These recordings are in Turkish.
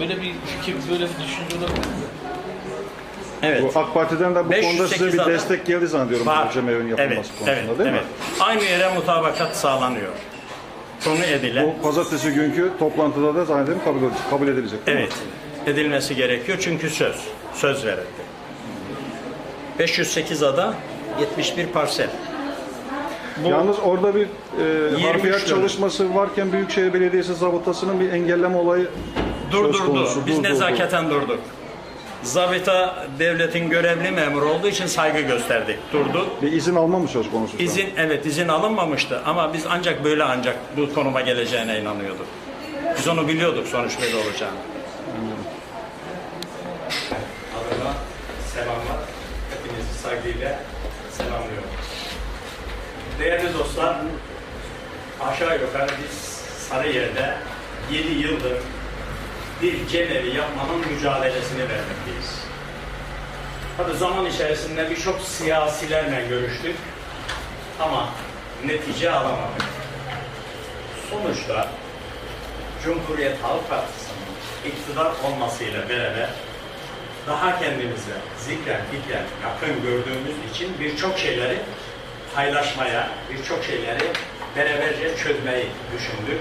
Böyle bir fikir, böyle bir düşünce olabilir mi? Evet. Bu AK Parti'den de bu konuda 508 size bir adam- destek geldi zannediyorum Var. bu cemevin yapılması evet, konusunda evet, değil evet. mi? Aynı yere mutabakat sağlanıyor. Konu edilen. Bu pazartesi günkü toplantıda da zannederim kabul, kabul edilecek. değil mi? Evet, edilmesi gerekiyor çünkü söz, söz verildi. 508 ada, 71 parsel. Bu Yalnız orada bir e, 23 harfiyat çalışması varken Büyükşehir Belediyesi zabıtasının bir engelleme olayı durdurdu. konusu. Biz Durdurdu. nezaketen durduk. Zabita devletin görevli memuru olduğu için saygı gösterdik. Durdu. Bir izin alma mı söz konusu? İzin evet izin alınmamıştı ama biz ancak böyle ancak bu konuma geleceğine inanıyorduk. Biz onu biliyorduk sonuç böyle olacağını. Adına selamlar. Hepinizi saygıyla selamlıyorum. Değerli dostlar, aşağı yukarı biz Sarıyer'de 7 yıldır bir cemevi yapmanın mücadelesini vermekteyiz. Tabi zaman içerisinde birçok siyasilerle görüştük ama netice alamadık. Sonuçta Cumhuriyet Halk Partisi'nin iktidar olmasıyla beraber daha kendimize zikren fikren yakın gördüğümüz için birçok şeyleri paylaşmaya, birçok şeyleri beraberce çözmeyi düşündük.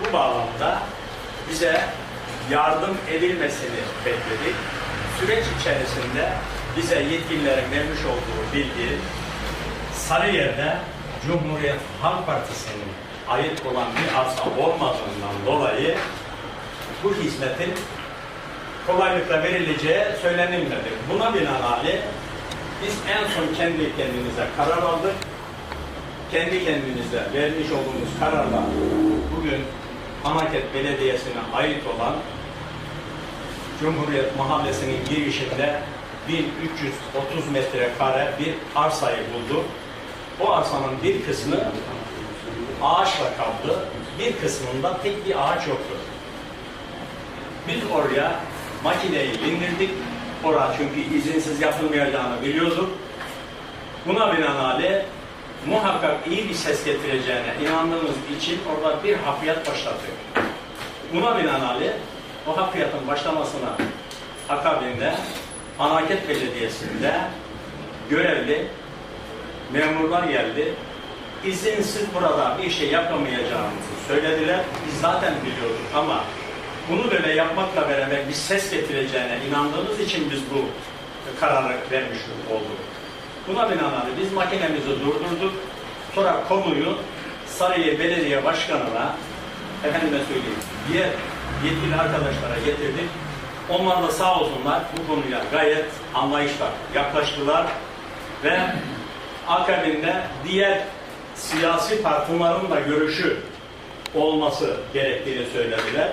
Bu bağlamda bize yardım edilmesini bekledik. Süreç içerisinde bize yetkililerin vermiş olduğu bilgi Sarıyer'de Cumhuriyet Halk Partisi'nin ait olan bir arsa olmadığından dolayı bu hizmetin kolaylıkla verileceği söylenilmedi. Buna binaenaleyh biz en son kendi kendimize karar aldık. Kendi kendimize vermiş olduğumuz kararla bugün Anaket Belediyesi'ne ait olan Cumhuriyet Mahallesi'nin girişinde 1330 metrekare bir arsayı bulduk. O arsanın bir kısmı ağaçla kaplı, bir kısmında tek bir ağaç yoktu. Biz oraya makineyi indirdik. Orada çünkü izinsiz yapılmayacağını biliyorduk. Buna binaenaleyh muhakkak iyi bir ses getireceğine inandığımız için orada bir hafriyat başlatıyor. Buna binaenaleyh o hafriyatın başlamasına akabinde Anaket Belediyesi'nde görevli memurlar geldi. İzinsiz burada bir şey yapamayacağımızı söylediler. Biz zaten biliyorduk ama bunu böyle yapmakla beraber bir ses getireceğine inandığımız için biz bu kararı vermiş olduk. Buna binaenaleyh biz makinemizi durdurduk. Sonra konuyu Sarıyer Belediye Başkanı'na efendime söyleyeyim diğer yetkili arkadaşlara getirdik. Onlar da sağ olsunlar bu konuya gayet anlayışla yaklaştılar ve akabinde diğer siyasi partilerin da görüşü olması gerektiğini söylediler.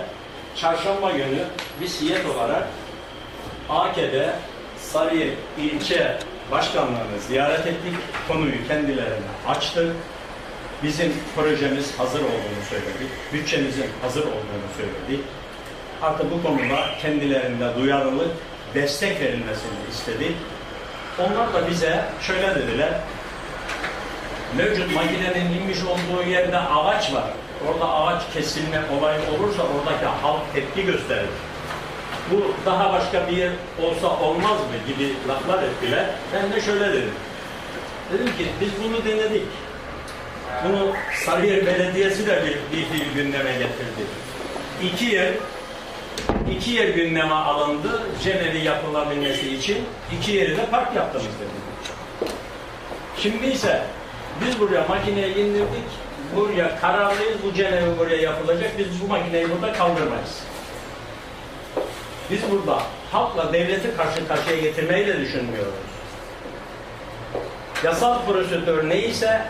Çarşamba günü biz hiyet olarak AK'de Sarıyer ilçe başkanlarını ziyaret ettik. Konuyu kendilerine açtık. Bizim projemiz hazır olduğunu söyledik. Bütçemizin hazır olduğunu söyledik. Artık bu konuda kendilerinde duyarlılık, destek verilmesini istedik. Onlar da bize şöyle dediler. Mevcut makinenin inmiş olduğu yerde ağaç var. Orada ağaç kesilme olayı olursa oradaki halk tepki gösterir. Bu daha başka bir yer olsa olmaz mı gibi laflar ettiler. Ben de şöyle dedim. Dedim ki biz bunu denedik. Bunu Sarıyer Belediyesi de bir, bir, bir gündeme getirdi. İki yer iki yer gündeme alındı. Cenevi yapılabilmesi için iki yeri de park yaptınız dedi. Şimdi ise biz buraya makineyi indirdik. Buraya kararlıyız. Bu cenevi buraya yapılacak. Biz bu makineyi burada kaldırmayız. Biz burada halkla devleti karşı karşıya getirmeyi de düşünmüyoruz. Yasal prosedür neyse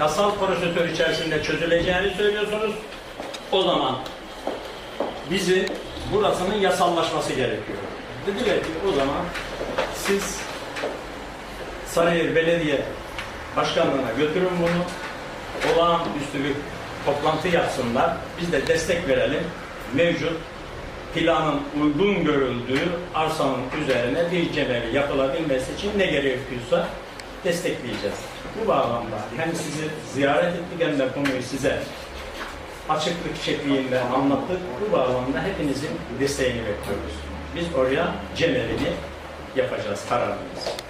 yasal prosedür içerisinde çözüleceğini söylüyorsunuz. O zaman bizim burasının yasallaşması gerekiyor. Dediler ki o zaman siz Sarıyer Belediye Başkanlığı'na götürün bunu. Olağanüstü bir toplantı yapsınlar. Biz de destek verelim. Mevcut planın uygun görüldüğü arsanın üzerine bir cemevi yapılabilmesi için ne gerekiyorsa destekleyeceğiz. Bu bağlamda hem sizi ziyaret ettik hem de konuyu size açıklık şeklinde anlattık. Bu bağlamda hepinizin desteğini bekliyoruz. Biz oraya cem evini yapacağız kararlıyız.